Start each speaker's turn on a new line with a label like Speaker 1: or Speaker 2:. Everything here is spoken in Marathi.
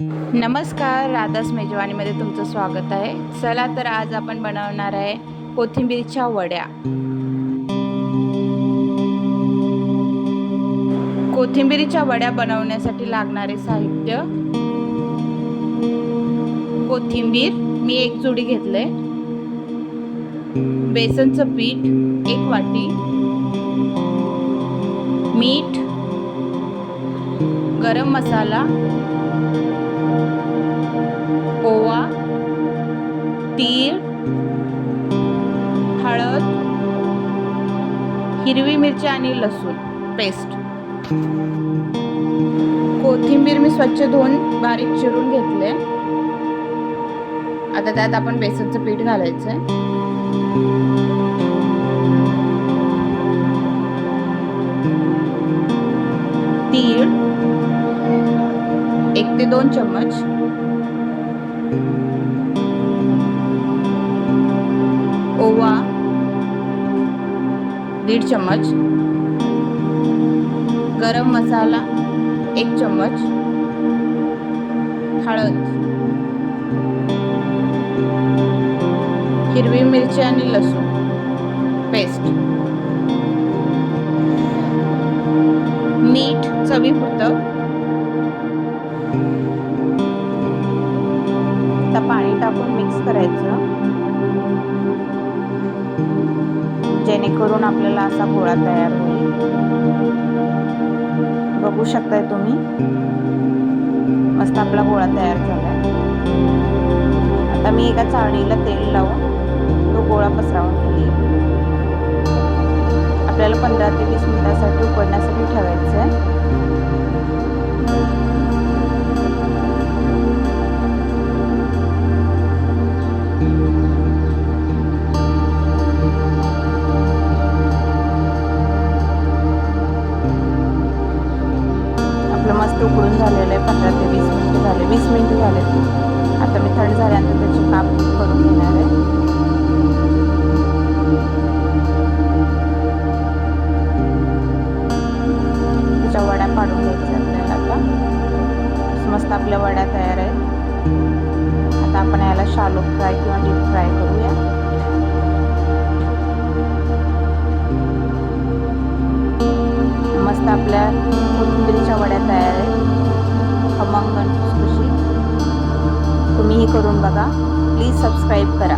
Speaker 1: नमस्कार राधास मेजवानीमध्ये तुमचं स्वागत आहे. चला तर आज आपण बनवणार आहे कोथिंबीरच्या वड्या. कोथिंबीरीच्या वड्या बनवण्यासाठी लागणारे साहित्य. कोथिंबीर मी एक जोडी घेतले बेसनचं पीठ एक वाटी. मीठ गरम मसाला तीळ हळद हिरवी मिरची आणि लसूण. पेस्ट कोथिंबीर मी स्वच्छ धुवून बारीक चिरून घेतले. आता त्यात आपण बेसनचं पीठ घालायचंय. तीळ. एक ते दोन चम्मच. ओवा दीड चम्मच गरम मसाला एक चम्मच हळद हिरवी मिरची आणि लसूण पेस्ट. मीठ चवीपुरतं. आता पाणी टाकून मिक्स करायचं. जेणेकरून आपल्याला असा गोळा तयार होईल. बघू शकताय तुम्ही? मस्त आपला गोळा तयार झाला आता मी एका चाळणीला तेल लावून तो गोळा पसरावून घेईल आपल्याला पंधरा ते वीस मिनिटासाठी उकडण्यासाठी ठेवायचं आहे वीस मिनटं झाले. आता मी थंड झाल्यानंतर त्याची काप करून घेणार आहे. त्याच्या वड्या पाडून घ्यायच्या आपल्याला आता. मस्त आपल्या वड्या तयार आहेत. आता आपण याला शालो फ्राय किंवा डीप फ्राय करूया. मस्त आपल्या कोथिंबीरीच्या वड्या तयार आहेत. खमंग करून बघा. प्लीज सबस्क्राईब करा.